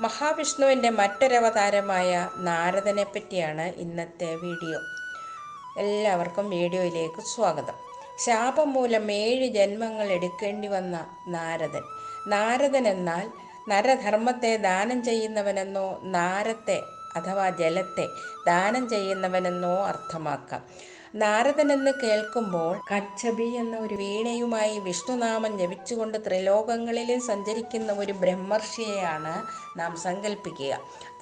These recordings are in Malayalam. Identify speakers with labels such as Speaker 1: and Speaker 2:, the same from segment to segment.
Speaker 1: മഹാവിഷ്ണുവിന്റെ മറ്റൊരവതാരമായ നാരദനെ പറ്റിയാണ് ഇന്നത്തെ വീഡിയോ. എല്ലാവർക്കും വീഡിയോയിലേക്ക് സ്വാഗതം. ശാപം മൂലം ഏഴ് ജന്മങ്ങൾ എടുക്കേണ്ടി വന്ന നാരദൻ. നാരദൻ എന്നാൽ നരധർമ്മത്തെ ദാനം ചെയ്യുന്നവനെന്നോ നാരത്തെ അഥവാ ജലത്തെ ദാനം ചെയ്യുന്നവനെന്നോ അർത്ഥമാക്കാം. നാരദനെന്ന് കേൾക്കുമ്പോൾ കച്ചബി എന്ന ഒരു വീണയുമായി വിഷ്ണുനാമം ജപിച്ചുകൊണ്ട് ത്രിലോകങ്ങളിലും സഞ്ചരിക്കുന്ന ഒരു ബ്രഹ്മർഷിയെയാണ് നാം സങ്കല്പിക്കുക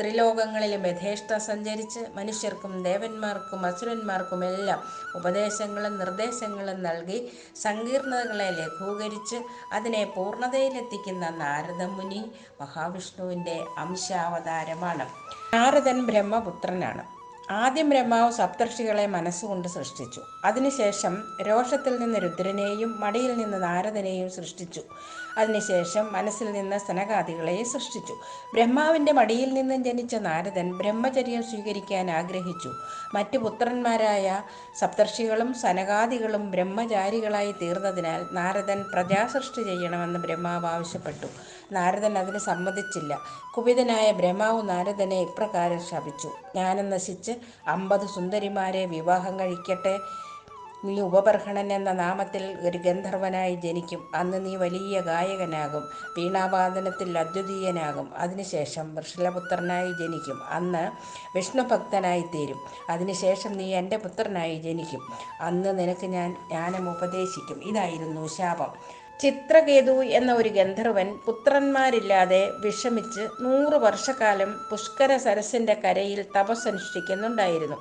Speaker 1: ത്രിലോകങ്ങളിലും യഥേഷ്ട സഞ്ചരിച്ച് മനുഷ്യർക്കും ദേവന്മാർക്കും അസുരന്മാർക്കും എല്ലാം ഉപദേശങ്ങളും നിർദ്ദേശങ്ങളും നൽകി സങ്കീർണതകളെ ലഘൂകരിച്ച് അതിനെ പൂർണതയിലെത്തിക്കുന്ന നാരദമുനി മഹാവിഷ്ണുവിന്റെ അംശാവതാരമാണ്. നാരദൻ ബ്രഹ്മപുത്രനാണ്. ആദ്യം ബ്രഹ്മാവ് സപ്തർഷികളെ മനസ്സുകൊണ്ട് സൃഷ്ടിച്ചു. അതിനുശേഷം രോഷത്തിൽ നിന്ന് രുദ്രനെയും മടിയിൽ നിന്ന് നാരദനെയും സൃഷ്ടിച്ചു. അതിനുശേഷം മനസ്സിൽ നിന്ന് സനകാദികളെയും സൃഷ്ടിച്ചു. ബ്രഹ്മാവിന്റെ മടിയിൽ നിന്നും ജനിച്ച നാരദൻ ബ്രഹ്മചര്യം സ്വീകരിക്കാൻ ആഗ്രഹിച്ചു. മറ്റു പുത്രന്മാരായ സപ്തർഷികളും സനകാദികളും ബ്രഹ്മചാരികളായി തീർന്നതിനാൽ നാരദൻ പ്രജാസൃഷ്ടി ചെയ്യണമെന്ന് ബ്രഹ്മാവ് ആവശ്യപ്പെട്ടു. നാരദൻ അതിന് സമ്മതിച്ചില്ല. കുപിതനായ ബ്രഹ്മാവ് നാരദനെ ഇപ്രകാരം ശപിച്ചു. ജ്ഞാനം നശിച്ച് അമ്പത് സുന്ദരിമാരെ വിവാഹം കഴിക്കട്ടെ. നീ ഉപബർഹണൻ എന്ന നാമത്തിൽ ഒരു ഗന്ധർവനായി ജനിക്കും. അന്ന് നീ വലിയ ഗായകനാകും. വീണാവാദനത്തിൽ അദ്വിതീയനാകും. അതിനുശേഷം വൃഷലപുത്രനായി ജനിക്കും. അന്ന് വിഷ്ണുഭക്തനായി തീരും. അതിനുശേഷം നീ എന്റെ പുത്രനായി ജനിക്കും. അന്ന് നിനക്ക് ഞാൻ ജ്ഞാനം ഉപദേശിക്കും. ഇതായിരുന്നു ശാപം. ചിത്രകേതു എന്ന ഒരു ഗന്ധർവൻ പുത്രന്മാരില്ലാതെ വിഷമിച്ച് നൂറ് വർഷക്കാലം പുഷ്കര സരസിന്റെ കരയിൽ തപസ്സനുഷ്ഠിക്കുന്നുണ്ടായിരുന്നു.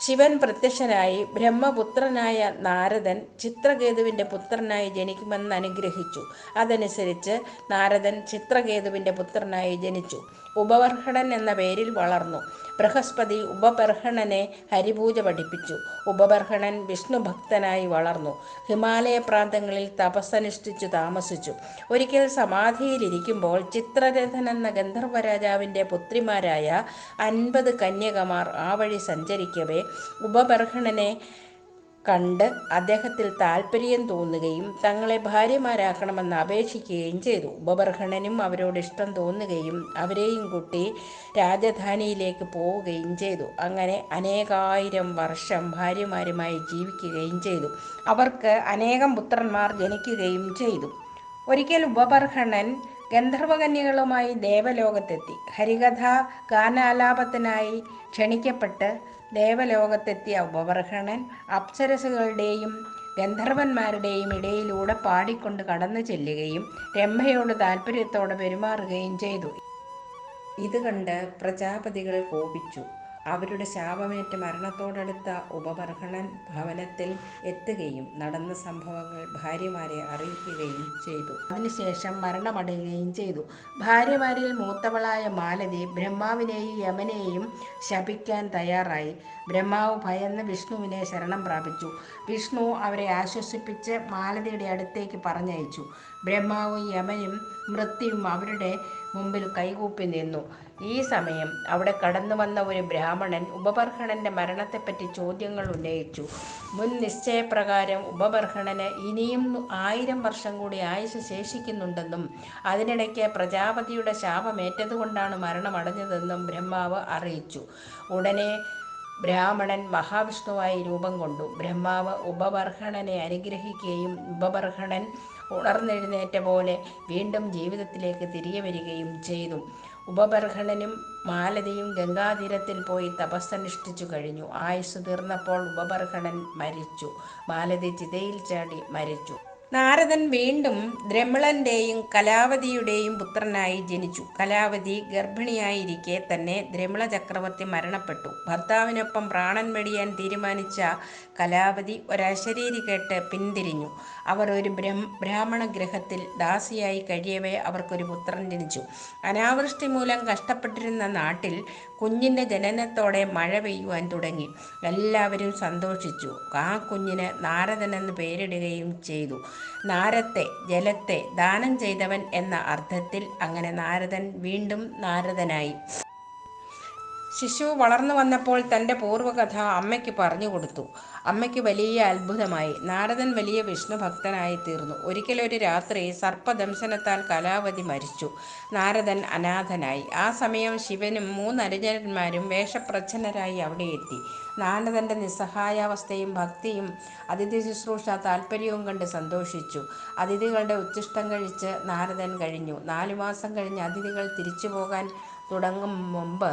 Speaker 1: ശിവൻ പ്രത്യക്ഷനായി ബ്രഹ്മപുത്രനായ നാരദൻ ചിത്രകേതുവിന്റെ പുത്രനായി ജനിക്കുമെന്ന് അനുഗ്രഹിച്ചു. അതനുസരിച്ച് നാരദൻ ചിത്രകേതുവിന്റെ പുത്രനായി ജനിച്ചു. ഉപവർഹണൻ എന്ന പേരിൽ വളർന്നു. ബൃഹസ്പതി ഉപബർഹണനെ ഹരിപൂജ പഠിപ്പിച്ചു. ഉപബർഹണൻ വിഷ്ണു ഭക്തനായി വളർന്നു. ഹിമാലയ പ്രാന്തങ്ങളിൽ തപസ്സനുഷ്ഠിച്ചു താമസിച്ചു. ഒരിക്കൽ സമാധിയിലിരിക്കുമ്പോൾ ചിത്രരഥൻ എന്ന ഗന്ധർവരാജാവിന്റെ പുത്രിമാരായ അൻപത് കന്യകമാർ ആ വഴി സഞ്ചരിക്കവേ ഉപബർഹണനെ കണ്ട് അദ്ദേഹത്തിൽ താല്പര്യം തോന്നുകയും തങ്ങളെ ഭാര്യമാരാക്കണമെന്ന് അപേക്ഷിക്കുകയും ചെയ്തു. ഉപബർഹണനും അവരോട് ഇഷ്ടം തോന്നുകയും അവരെയും കൂട്ടി രാജധാനിയിലേക്ക് പോവുകയും ചെയ്തു. അങ്ങനെ അനേകായിരം വർഷം ഭാര്യമാരുമായി ജീവിക്കുകയും ചെയ്തു. അവർക്ക് അനേകം പുത്രന്മാർ ജനിക്കുകയും ചെയ്തു. ഒരിക്കൽ ഉപബർഹണൻ ഗന്ധർവകന്യകളുമായി ദേവലോകത്തെത്തി. ഹരികഥ ഗാനാലാപത്തിനായി ക്ഷണിക്കപ്പെട്ട് ദേവലോകത്തെത്തിയ ഉപവർഹണൻ അപ്സരസുകളുടെയും ഗന്ധർവന്മാരുടെയും ഇടയിലൂടെ പാടിക്കൊണ്ട് കടന്നു ചെല്ലുകയും രംഭയോട് താല്പര്യത്തോടെ പെരുമാറുകയും ചെയ്തു. ഇത് കണ്ട് പ്രജാപതികൾ കോപിച്ചു. അവരുടെ ശാപമേറ്റ് മരണത്തോടടുത്ത ഉപബർഹണൻ ഭവനത്തിൽ എത്തുകയും നടന്ന സംഭവങ്ങൾ ഭാര്യമാരെ അറിയിക്കുകയും ചെയ്തു. അതിനുശേഷം മരണമടയുകയും ചെയ്തു. ഭാര്യമാരിൽ മൂത്തവളായ മാലതി ബ്രഹ്മാവിനെയും യമനെയും ശപിക്കാൻ തയ്യാറായി. ബ്രഹ്മാവ് ഭയന്ന് വിഷ്ണുവിനെ ശരണം പ്രാപിച്ചു. വിഷ്ണു അവരെ ആശ്വസിപ്പിച്ച് മാലതിയുടെ അടുത്തേക്ക് പറഞ്ഞയച്ചു. ബ്രഹ്മാവും യമനും മൃത്യുവും അവരുടെ മുമ്പിൽ കൈകൂപ്പി നിന്നു. ഈ സമയം അവിടെ കടന്നു വന്ന ഒരു ബ്രാഹ്മണൻ ഉപബർഹണന്റെ മരണത്തെപ്പറ്റി ചോദ്യങ്ങൾ ഉന്നയിച്ചു. മുൻ നിശ്ചയപ്രകാരം ഉപബർഹണന് ഇനിയും ആയിരം വർഷം കൂടി ആയുസ് ശേഷിക്കുന്നുണ്ടെന്നും അതിനിടയ്ക്ക് പ്രജാപതിയുടെ ശാപമേറ്റതുകൊണ്ടാണ് മരണമടഞ്ഞതെന്നും ബ്രഹ്മാവ് അറിയിച്ചു. ഉടനെ ബ്രാഹ്മണൻ മഹാവിഷ്ണുവായി രൂപം കൊണ്ടു. ബ്രഹ്മാവ് ഉപബർഹണനെ അനുഗ്രഹിക്കുകയും ഉപബർഹണൻ ഉണർന്നെഴുന്നേറ്റ പോലെ വീണ്ടും ജീവിതത്തിലേക്ക് തിരികെ വരികയും ചെയ്തു. ഉപബർഹണനും മാലതിയും ഗംഗാതീരത്തിൽ പോയി തപസ്സനുഷ്ഠിച്ചു കഴിഞ്ഞു. ആയുസ് തീർന്നപ്പോൾ ഉപബർഹണൻ മരിച്ചു. മാലതി ചിതയിൽ ചാടി മരിച്ചു. നാരദൻ വീണ്ടും ദ്രമിളന്റെയും കലാവതിയുടെയും പുത്രനായി ജനിച്ചു. കലാവതി ഗർഭിണിയായിരിക്കെ തന്നെ ദ്രമിള ചക്രവർത്തി മരണപ്പെട്ടു. ഭർത്താവിനൊപ്പം പ്രാണൻ വെടിയാൻ തീരുമാനിച്ച കലാവതി ഒരശരീരി കേട്ട് പിന്തിരിഞ്ഞു. അവർ ഒരു ബ്രഹ്മ ബ്രാഹ്മണ ഗ്രഹത്തിൽ ദാസിയായി കഴിയവേ അവർക്കൊരു പുത്രൻ ജനിച്ചു. അനാവൃഷ്ടി മൂലം കഷ്ടപ്പെട്ടിരുന്ന നാട്ടിൽ കുഞ്ഞിന്റെ ജനനത്തോടെ മഴ പെയ്യുവാൻ തുടങ്ങി. എല്ലാവരും സന്തോഷിച്ചു. ആ കുഞ്ഞിന് നാരദൻ എന്ന് പേരിടുകയും ചെയ്തു. നാരത്തെ ജലത്തെ ദാനം ചെയ്തവൻ എന്ന അർത്ഥത്തിൽ അങ്ങനെ നാരദൻ വീണ്ടും നാരദനായി. ശിശു വളർന്നു വന്നപ്പോൾ തന്റെ പൂർവകഥ അമ്മയ്ക്ക് പറഞ്ഞു കൊടുത്തു. അമ്മയ്ക്ക് വലിയ അത്ഭുതമായി. നാരദൻ വലിയ വിഷ്ണു ഭക്തനായി തീർന്നു. ഒരിക്കലൊരു രാത്രി സർപ്പദംശനത്താൽ കലാവതി മരിച്ചു. നാരദൻ അനാഥനായി. ആ സമയം ശിവനും മൂന്നനുജന്മാരും വേഷപ്രച്ഛന്നരായി അവിടെ എത്തി. നാരദന്റെ നിസ്സഹായാവസ്ഥയും ഭക്തിയും അതിഥി ശുശ്രൂഷ താല്പര്യവും കണ്ട് സന്തോഷിച്ചു. അതിഥികളുടെ ഉച്ഛിഷ്ടം കഴിച്ച് നാരദൻ കഴിഞ്ഞു. നാലു മാസം കഴിഞ്ഞ് അതിഥികൾ തിരിച്ചു പോകാൻ തുടങ്ങും മുമ്പ്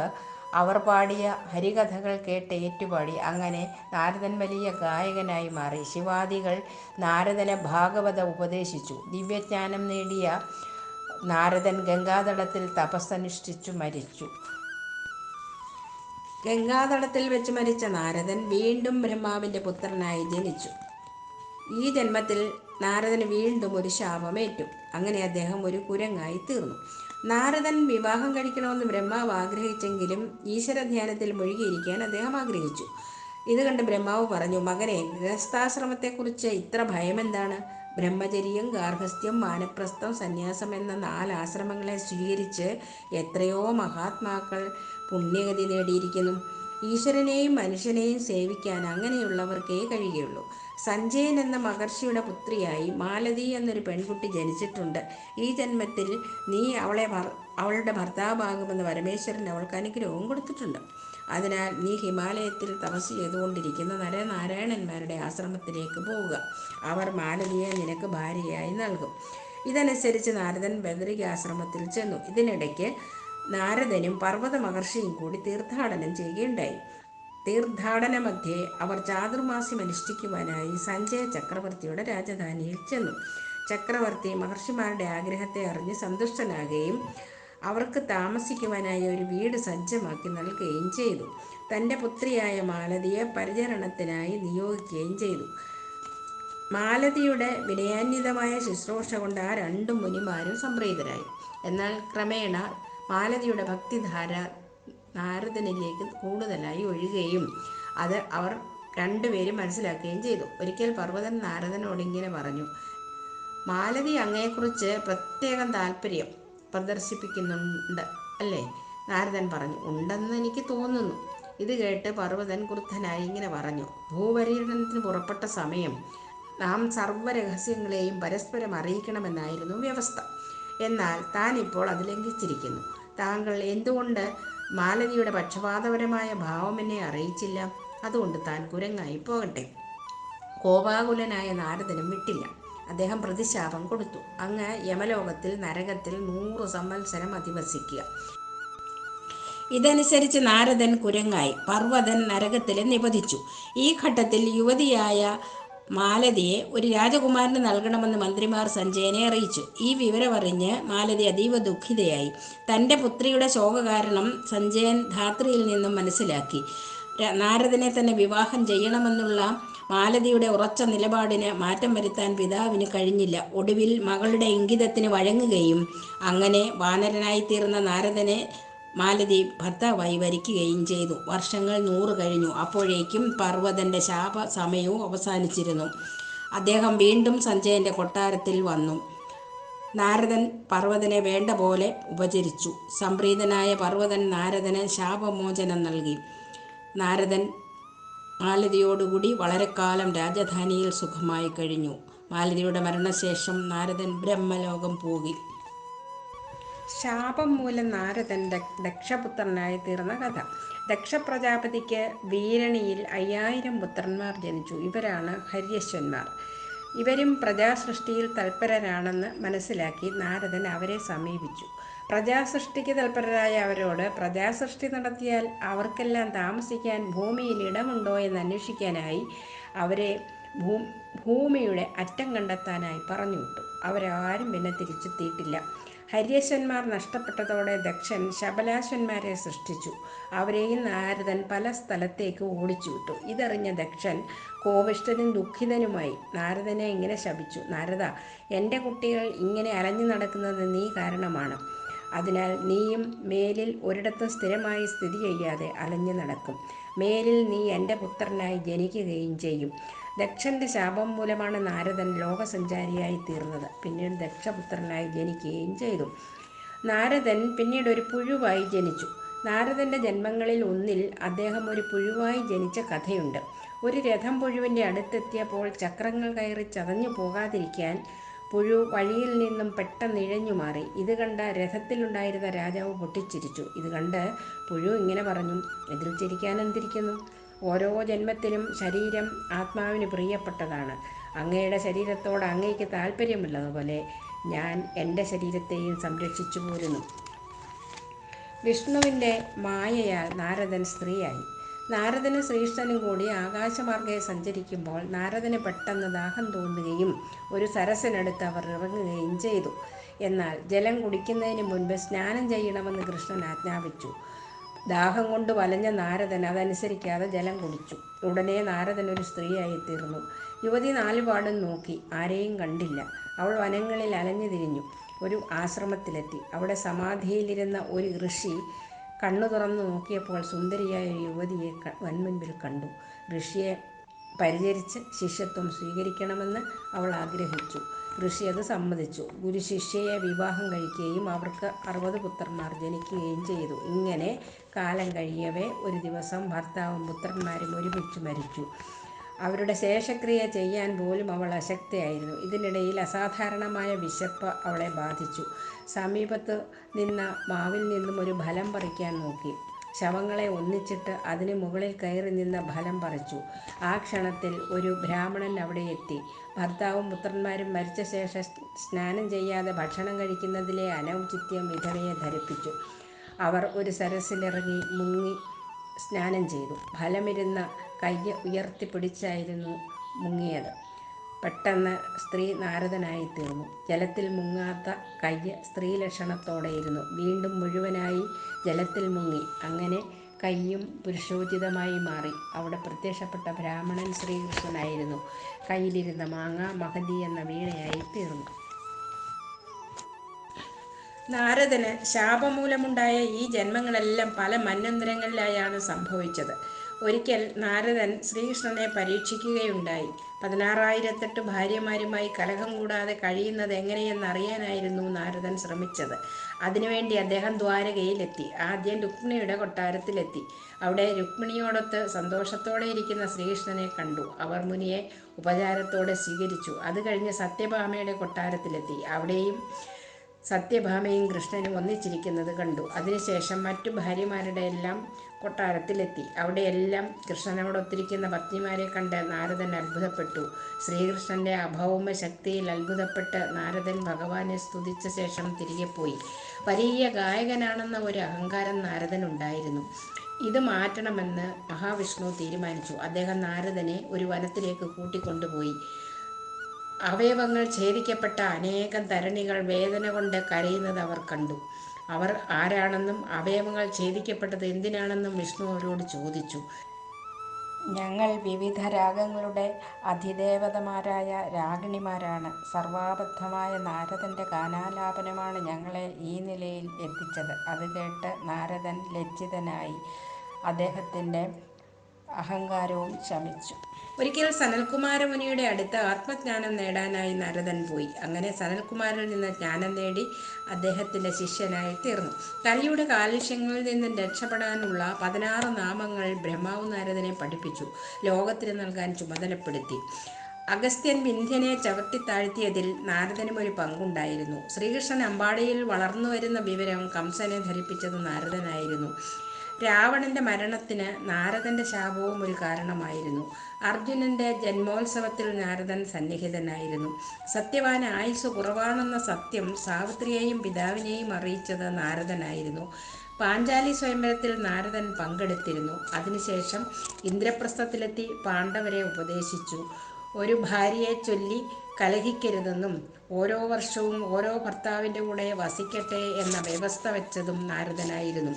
Speaker 1: അവർ പാടിയ ഹരികഥകൾ കേട്ട് ഏറ്റുപാടി. അങ്ങനെ നാരദൻ വലിയ ഗായകനായി മാറി. ശിവാദികൾ നാരദനെ ഭാഗവത ഉപദേശിച്ചു. ദിവ്യജ്ഞാനം നേടിയ നാരദൻ ഗംഗാതടത്തിൽ തപസ്സനുഷ്ഠിച്ചു മരിച്ചു. ഗംഗാതടത്തിൽ വെച്ച് മരിച്ച നാരദൻ വീണ്ടും ബ്രഹ്മാവിന്റെ പുത്രനായി ജനിച്ചു. ഈ ജന്മത്തിൽ നാരദന് വീണ്ടും ഒരു ശാപമേറ്റു. അങ്ങനെ അദ്ദേഹം ഒരു കുരങ്ങായി തീർന്നു. നാരദൻ വിവാഹം കഴിക്കണമെന്ന് ബ്രഹ്മാവ് ആഗ്രഹിച്ചെങ്കിലും ഈശ്വര ധ്യാനത്തിൽ മുഴുകിയിരിക്കാൻ അദ്ദേഹം ആഗ്രഹിച്ചു. ഇത് കണ്ട് ബ്രഹ്മാവ് പറഞ്ഞു മകനെ ഗൃഹസ്ഥാശ്രമത്തെക്കുറിച്ച് ഇത്ര ഭയമെന്താണ്? ബ്രഹ്മചര്യം ഗാർഹസ്ഥ്യം മാനപ്രസ്ഥം സന്യാസം എന്ന നാല് ആശ്രമങ്ങളെ സ്വീകരിച്ച് എത്രയോ മഹാത്മാക്കൾ പുണ്യഗതി നേടിയിരിക്കുന്നു. ഈശ്വരനെയും മനുഷ്യനെയും സേവിക്കാൻ അങ്ങനെയുള്ളവർക്കേ കഴിയുകയുള്ളൂ. സഞ്ജയൻ എന്ന മഹർഷിയുടെ പുത്രിയായി മാലതി എന്നൊരു പെൺകുട്ടി ജനിച്ചിട്ടുണ്ട്. ഈ ജന്മത്തിൽ നീ അവളെ അവളുടെ ഭർത്താവാകുമെന്ന് പരമേശ്വരൻ അവൾക്ക് അനുഗ്രഹവും കൊടുത്തിട്ടുണ്ട്. അതിനാൽ നീ ഹിമാലയത്തിൽ തപസ് ചെയ്തുകൊണ്ടിരിക്കുന്ന നരനാരായണന്മാരുടെ ആശ്രമത്തിലേക്ക് പോവുക. അവർ മാലതിയെ നിനക്ക് ഭാര്യയായി നൽകും. ഇതനുസരിച്ച് നാരദൻ ബദരിക ആശ്രമത്തിൽ ചെന്നു. ഇതിനിടയ്ക്ക് നാരദനും പർവത മഹർഷിയും കൂടി തീർത്ഥാടനം ചെയ്യുകയുണ്ടായി. തീർത്ഥാടന മധ്യേ അവർ ചാതുർമാസ്യം അനുഷ്ഠിക്കുവാനായി സഞ്ജയ ചക്രവർത്തിയുടെ രാജധാനിയിൽ ചെന്നു. ചക്രവർത്തി മഹർഷിമാരുടെ ആഗ്രഹത്തെ അറിഞ്ഞ് സന്തുഷ്ടനാകുകയും അവർക്ക് താമസിക്കുവാനായി ഒരു വീട് സജ്ജമാക്കി നൽകുകയും ചെയ്തു. തന്റെ പുത്രിയായ മാലതിയെ പരിചരണത്തിനായി നിയോഗിക്കുകയും ചെയ്തു. മാലതിയുടെ വിനയാന്വിതമായ ശുശ്രൂഷ കൊണ്ട് ആ രണ്ടു മുനിമാരും സംപ്രീതരായി. എന്നാൽ ക്രമേണ മാലതിയുടെ ഭക്തിധാര നാരദനിലേക്ക് കൂടുതലായി ഒഴുകുകയും അത് അവർ രണ്ടുപേരും മനസ്സിലാക്കുകയും ചെയ്തു. ഒരിക്കൽ പർവതൻ നാരദനോട് ഇങ്ങനെ പറഞ്ഞു മാലതി അങ്ങയെക്കുറിച്ച് പ്രത്യേകം താല്പര്യം പ്രദർശിപ്പിക്കുന്നുണ്ട് അല്ലേ? നാരദൻ പറഞ്ഞു ഉണ്ടെന്ന് എനിക്ക് തോന്നുന്നു. ഇത് കേട്ട് പർവതൻ ക്രുദ്ധനായി ഇങ്ങനെ പറഞ്ഞു ഭൂപര്യടനത്തിന് പുറപ്പെട്ട സമയം നാം സർവരഹസ്യങ്ങളെയും പരസ്പരം അറിയിക്കണമെന്നായിരുന്നു വ്യവസ്ഥ. എന്നാൽ താൻ ഇപ്പോൾ അത് ലംഘിച്ചിരിക്കുന്നു. താങ്കൾ എന്തുകൊണ്ട് മാലതിയുടെ പക്ഷപാതപരമായ ഭാവം എന്നെ അറിയിച്ചില്ല? അതുകൊണ്ട് താൻ കുരങ്ങായി പോകട്ടെ. കോപാകുലനായ നാരദനും വിട്ടില്ല. അദ്ദേഹം പ്രതിശാപം കൊടുത്തു. അങ്ങ് യമലോകത്തിൽ നരകത്തിൽ നൂറ് സംവത്സരം അധിവസിക്കുക. ഇതനുസരിച്ച് നാരദൻ കുരങ്ങായി. പർവതൻ നരകത്തിൽ നിപതിച്ചു ഈ ഘട്ടത്തിൽ യുവതിയായ മാലതിയെ ഒരു രാജകുമാരന് നൽകണമെന്ന് മന്ത്രിമാർ സഞ്ജയനെ അറിയിച്ചു. ഈ വിവരമറിഞ്ഞ് മാലതി അതീവ ദുഃഖിതയായി. തന്റെ പുത്രിയുടെ ശോക കാരണം സഞ്ജയൻ ധാത്രിയിൽ നിന്നും മനസ്സിലാക്കി. നാരദനെ തന്നെ വിവാഹം ചെയ്യണമെന്നുള്ള മാലതിയുടെ ഉറച്ച നിലപാടിന് മാറ്റം വരുത്താൻ പിതാവിന് കഴിഞ്ഞില്ല. ഒടുവിൽ മകളുടെ ഇംഗിതത്തിന് വഴങ്ങുകയും അങ്ങനെ വാനരനായിത്തീർന്ന നാരദനെ മാലതി ഭർത്താവായി വരിക്കുകയും ചെയ്തു. വർഷങ്ങൾ നൂറ് കഴിഞ്ഞു. അപ്പോഴേക്കും പർവതന്റെ ശാപ സമയവും അവസാനിച്ചിരുന്നു. അദ്ദേഹം വീണ്ടും സഞ്ജയന്റെ കൊട്ടാരത്തിൽ വന്നു. നാരദൻ പർവതനെ വേണ്ട പോലെ ഉപചരിച്ചു. സംപ്രീതനായ പർവതൻ നാരദന് ശാപമോചനം നൽകി. നാരദൻ മാലതിയോടുകൂടി വളരെക്കാലം രാജധാനിയിൽ സുഖമായി കഴിഞ്ഞു. മാലതിയുടെ മരണശേഷം നാരദൻ ബ്രഹ്മലോകം പോകി ശാപം മൂലം നാരദൻ ദക്ഷപുത്രനായി തീർന്ന കഥ. ദക്ഷ പ്രജാപതിക്ക് വീരണിയിൽ അയ്യായിരം പുത്രന്മാർ ജനിച്ചു. ഇവരാണ് ഹര്യശ്വന്മാർ ഇവരും പ്രജാസൃഷ്ടിയിൽ തൽപരരാണെന്ന് മനസ്സിലാക്കി നാരദൻ അവരെ സമീപിച്ചു. പ്രജാസൃഷ്ടിക്ക് തൽപരരായ അവരോട് പ്രജാസൃഷ്ടി നടത്തിയാൽ അവർക്കെല്ലാം താമസിക്കാൻ ഭൂമിയിൽ ഇടമുണ്ടോ എന്ന് അന്വേഷിക്കാനായി അവരെ ഭൂ ഭൂമിയുടെ അറ്റം കണ്ടെത്താനായി പറഞ്ഞു വിട്ടു. അവരാരും പിന്നെ തിരിച്ചെത്തിയിട്ടില്ല. ഹര്യശ്വന്മാർ നഷ്ടപ്പെട്ടതോടെ ദക്ഷൻ ശബലാശ്വന്മാരെ സൃഷ്ടിച്ചു. അവരെയും നാരദൻ പല സ്ഥലത്തേക്ക് ഓടിച്ചു വിട്ടു ഇതറിഞ്ഞ ദക്ഷൻ കോവിഷ്ടനും ദുഃഖിതനുമായി നാരദനെ ഇങ്ങനെ ശപിച്ചു. നാരദ എന്റെ കുട്ടികൾ ഇങ്ങനെ അലഞ്ഞു നടക്കുന്നത് നീ കാരണമാണ്. അതിനാൽ നീയും മേലിൽ ഒരിടത്തും സ്ഥിരമായി സ്ഥിതി ചെയ്യാതെ അലഞ്ഞു നടക്കും. മേലിൽ നീ എന്റെ പുത്രനായി ജനിക്കുകയും ചെയ്യും. ദക്ഷന്റെ ശാപം മൂലമാണ് നാരദൻ ലോകസഞ്ചാരിയായി തീർന്നത്. പിന്നീട് ദക്ഷപുത്രനായി ജനിക്കുകയും ചെയ്തു. നാരദൻ പിന്നീട് ഒരു പുഴുവായി ജനിച്ചു. നാരദന്റെ ജന്മങ്ങളിൽ ഒന്നിൽ അദ്ദേഹം ഒരു പുഴുവായി ജനിച്ച കഥയുണ്ട്. ഒരു രഥം പുഴുവിന്റെ അടുത്തെത്തിയപ്പോൾ ചക്രങ്ങൾ കയറി ചതഞ്ഞു പോകാതിരിക്കാൻ പുഴു വഴിയിൽ നിന്നും പെട്ടെന്ന് ഇഴഞ്ഞു മാറി. ഇത് കണ്ട രഥത്തിലുണ്ടായിരുന്ന രാജാവ് പൊട്ടിച്ചിരിച്ചു. ഇത് കണ്ട് പുഴു ഇങ്ങനെ പറഞ്ഞു ഇതിൽ ചിരിക്കാൻ എന്തിരിക്കുന്നു? ഓരോ ജന്മത്തിലും ശരീരം ആത്മാവിന് പ്രിയപ്പെട്ടതാണ്. അങ്ങയുടെ ശരീരത്തോട് അങ്ങയ്ക്ക് താല്പര്യമുള്ളതുപോലെ ഞാൻ എന്റെ ശരീരത്തെയും സംരക്ഷിച്ചു പോരുന്നു. വിഷ്ണുവിന്റെ മായയാൽ നാരദൻ സ്ത്രീയായി. നാരദനും ശ്രീഷ്ഠനും കൂടി ആകാശമാർഗെ സഞ്ചരിക്കുമ്പോൾ നാരദന് പെട്ടെന്ന് ദാഹം തോന്നുകയും ഒരു സരസിനടുത്ത് അവർ ഇറങ്ങുകയും ചെയ്തു. എന്നാൽ ജലം കുടിക്കുന്നതിന് മുൻപ് സ്നാനം ചെയ്യണമെന്ന് കൃഷ്ണൻ ആജ്ഞാപിച്ചു. ദാഹം കൊണ്ട് വലഞ്ഞ നാരദൻ അതനുസരിക്കാതെ ജലം കുടിച്ചു. ഉടനെ നാരദൻ ഒരു സ്ത്രീയായി തീർന്നു യുവതി നാലുപാടും നോക്കി. ആരെയും കണ്ടില്ല. അവൾ വനങ്ങളിൽ അലഞ്ഞു തിരിഞ്ഞു. ഒരു ആശ്രമത്തിലെത്തി. അവിടെ സമാധിയിലിരുന്ന ഒരു ഋഷി കണ്ണു തുറന്നു നോക്കിയപ്പോൾ സുന്ദരിയായ ഒരു യുവതിയെ വൻമുൻപിൽ കണ്ടു. ഋഷിയെ പരിചരിച്ച് ശിഷ്യത്വം സ്വീകരിക്കണമെന്ന് അവൾ ആഗ്രഹിച്ചു. ഋഷി അത് സമ്മതിച്ചു. ഗുരു ശിഷ്യയെ വിവാഹം കഴിക്കുകയും അവർക്ക് അറുപത് പുത്രന്മാർ ജനിക്കുകയും ചെയ്തു. ഇങ്ങനെ കാലം കഴിയവേ ഒരു ദിവസം ഭർത്താവും പുത്രന്മാരും ഒരുമിച്ച് മരിച്ചു. അവരുടെ ശേഷക്രിയ ചെയ്യാൻ പോലും അവൾ അശക്തയായിരുന്നു. ഇതിനിടയിൽ അസാധാരണമായ വിശപ്പ് അവളെ ബാധിച്ചു. സമീപത്ത് നിന്ന മാവിൽ നിന്നും ഒരു ഫലം പറിക്കാൻ നോക്കി. ശവങ്ങളെ ഒന്നിച്ചിട്ട് അതിന് മുകളിൽ കയറി നിന്ന ഫലം പറിച്ചു. ആ ക്ഷണത്തിൽ ഒരു ബ്രാഹ്മണൻ അവിടെ എത്തി. ഭർത്താവും പുത്രന്മാരും മരിച്ച ശേഷം സ്നാനം ചെയ്യാതെ ഭക്ഷണം കഴിക്കുന്നതിലെ അനൗചിത്യം വിധവയെ ധരിപ്പിച്ചു. അവർ ഒരു സരസിലിറങ്ങി മുങ്ങി സ്നാനം ചെയ്തു. ഫലമിരുന്ന കയ്യ് ഉയർത്തിപ്പിടിച്ചായിരുന്നു മുങ്ങിയത്. പെട്ടെന്ന് സ്ത്രീ നാരദനായി തീർന്നു ജലത്തിൽ മുങ്ങാത്ത കയ്യ് സ്ത്രീലക്ഷണത്തോടെയിരുന്നു വീണ്ടും മുഴുവനായി ജലത്തിൽ മുങ്ങി. അങ്ങനെ കയ്യും പുരുഷോചിതമായി മാറി. അവിടെ പ്രത്യക്ഷപ്പെട്ട ബ്രാഹ്മണൻ ശ്രീകൃഷ്ണനായിരുന്നു. കയ്യിലിരുന്ന മാങ്ങ മഹതി എന്ന വീണയായി തീർന്നു നാരദന് ശാപമൂലമുണ്ടായ ഈ ജന്മങ്ങളെല്ലാം പല മന്വന്തരങ്ങളിലായാണ് സംഭവിച്ചത്. ഒരിക്കൽ നാരദൻ ശ്രീകൃഷ്ണനെ പരീക്ഷിക്കുകയുണ്ടായി. പതിനാറായിരത്തെട്ട് ഭാര്യമാരുമായി കലഹം കൂടാതെ കഴിയുന്നത് എങ്ങനെയെന്നറിയാനായിരുന്നു നാരദൻ ശ്രമിച്ചത്. അതിനുവേണ്ടി അദ്ദേഹം ദ്വാരകയിലെത്തി. ആദ്യം രുക്മിണിയുടെ കൊട്ടാരത്തിലെത്തി. അവിടെ രുക്മിണിയോടൊത്ത് സന്തോഷത്തോടെ ഇരിക്കുന്ന ശ്രീകൃഷ്ണനെ കണ്ടു. അവർ മുനിയെ ഉപചാരത്തോടെ സ്വീകരിച്ചു. അത് കഴിഞ്ഞ് സത്യഭാമയുടെ കൊട്ടാരത്തിലെത്തി. അവിടെയും സത്യഭാമയും കൃഷ്ണനും ഒന്നിച്ചിരിക്കുന്നത് കണ്ടു. അതിനുശേഷം മറ്റു ഭാര്യമാരുടെ എല്ലാം കൊട്ടാരത്തിലെത്തി. അവിടെയെല്ലാം കൃഷ്ണനോട് കൃഷ്ണനോടൊത്തിരിക്കുന്ന പത്നിമാരെ കണ്ട് നാരദൻ അത്ഭുതപ്പെട്ടു. ശ്രീകൃഷ്ണന്റെ അഭൗമ ശക്തിയിൽ അത്ഭുതപ്പെട്ട് നാരദൻ ഭഗവാനെ സ്തുതിച്ച ശേഷം തിരികെ പോയി. വലിയ ഗായകനാണെന്ന ഒരു അഹങ്കാരം നാരദനുണ്ടായിരുന്നു. ഇത് മാറ്റണമെന്ന് മഹാവിഷ്ണു തീരുമാനിച്ചു. അദ്ദേഹം നാരദനെ ഒരു വനത്തിലേക്ക് കൂട്ടിക്കൊണ്ടുപോയി. അവയവങ്ങൾ ഛേദിക്കപ്പെട്ട അനേകം തരണികൾ വേദന കൊണ്ട് കരയുന്നത് അവർ കണ്ടു. അവർ ആരാണെന്നും അവയവങ്ങൾ ഛേദിക്കപ്പെട്ടത് എന്തിനാണെന്നും വിഷ്ണു അവരോട് ചോദിച്ചു. ഞങ്ങൾ വിവിധ രാഗങ്ങളുടെ അധിദേവതമാരായ രാഗിണിമാരാണ്. സർവാബദ്ധമായ നാരദന്റെ ഗാനാലാപനമാണ് ഞങ്ങളെ ഈ നിലയിൽ എത്തിച്ചത്. അത് കേട്ട് നാരദൻ ലജ്ജിതനായി അദ്ദേഹത്തിന്റെ അഹങ്കാരവും ശമിച്ചു. ഒരിക്കൽ സനൽകുമാര മുനിയുടെ അടുത്ത് ആത്മജ്ഞാനം നേടാനായി നരദൻ പോയി. അങ്ങനെ സനൽകുമാരിൽ നിന്ന് ജ്ഞാനം നേടി അദ്ദേഹത്തിന്റെ ശിഷ്യനായി തീർന്നു. കലിയുടെ കാലുഷ്യങ്ങളിൽ നിന്നും രക്ഷപ്പെടാനുള്ള പതിനാറ് നാമങ്ങൾ ബ്രഹ്മാവ് നാരദനെ പഠിപ്പിച്ചു. ലോകത്തിന് നൽകാൻ ചുമതലപ്പെടുത്തി. അഗസ്ത്യൻ വിന്ധ്യനെ ചവിട്ടിത്താഴ്ത്തിയതിൽ നാരദനും ഒരു പങ്കുണ്ടായിരുന്നു. ശ്രീകൃഷ്ണൻ അമ്പാടിയിൽ വളർന്നു വരുന്ന വിവരം കംസനെ ധരിപ്പിച്ചത് നാരദനായിരുന്നു. രാവണന്റെ മരണത്തിന് നാരദന്റെ ശാപവും ഒരു കാരണമായിരുന്നു. അർജുനന്റെ ജന്മോത്സവത്തിൽ നാരദൻ സന്നിഹിതനായിരുന്നു. സത്യവാന് ആയുസ് കുറവാണെന്ന സത്യം സാവിത്രിയെയും പിതാവിനെയും അറിയിച്ചത് നാരദനായിരുന്നു. പാഞ്ചാലി സ്വയംവരത്തിൽ നാരദൻ പങ്കെടുത്തിരുന്നു. അതിനുശേഷം ഇന്ദ്രപ്രസ്ഥത്തിലെത്തി പാണ്ഡവരെ ഉപദേശിച്ചു. ഒരു ഭാര്യയെ ചൊല്ലി കലഹിക്കരുതെന്നും ഓരോ വർഷവും ഓരോ ഭർത്താവിന്റെ കൂടെ വസിക്കട്ടെ എന്ന വ്യവസ്ഥ വെച്ചതും നാരദനായിരുന്നു.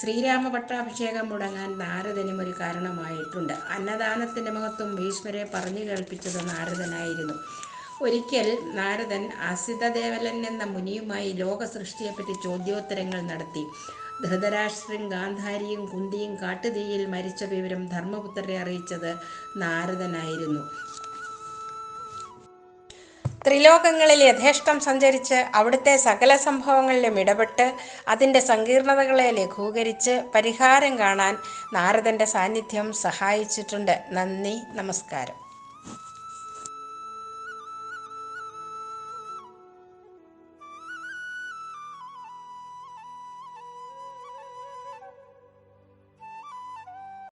Speaker 1: ശ്രീരാമ പട്ടാഭിഷേകം മുടങ്ങാൻ നാരദനും ഒരു കാരണമായിട്ടുണ്ട്. അന്നദാനത്തിന്റെ മഹത്വം ഭീഷ്മരെ പറഞ്ഞു കേൾപ്പിച്ചത് നാരദനായിരുന്നു. ഒരിക്കൽ നാരദൻ അസിതദേവലൻ എന്ന മുനിയുമായി ലോക സൃഷ്ടിയെപ്പറ്റി ചോദ്യോത്തരങ്ങൾ നടത്തി. ധൃതരാഷ്ട്രം ഗാന്ധാരിയും കുന്തിയും കാട്ടുതീയിൽ മരിച്ച വിവരം ധർമ്മപുത്രരെ അറിയിച്ചത് നാരദനായിരുന്നു. ത്രിലോകങ്ങളിൽ യഥേഷ്ടം സഞ്ചരിച്ച് അവിടുത്തെ സകല സംഭവങ്ങളിലും ഇടപെട്ട് അതിന്റെ സങ്കീർണതകളെ ലഘൂകരിച്ച് പരിഹാരം കാണാൻ നാരദന്റെ സാന്നിധ്യം സഹായിച്ചിട്ടുണ്ട്. നന്ദി നമസ്കാരം.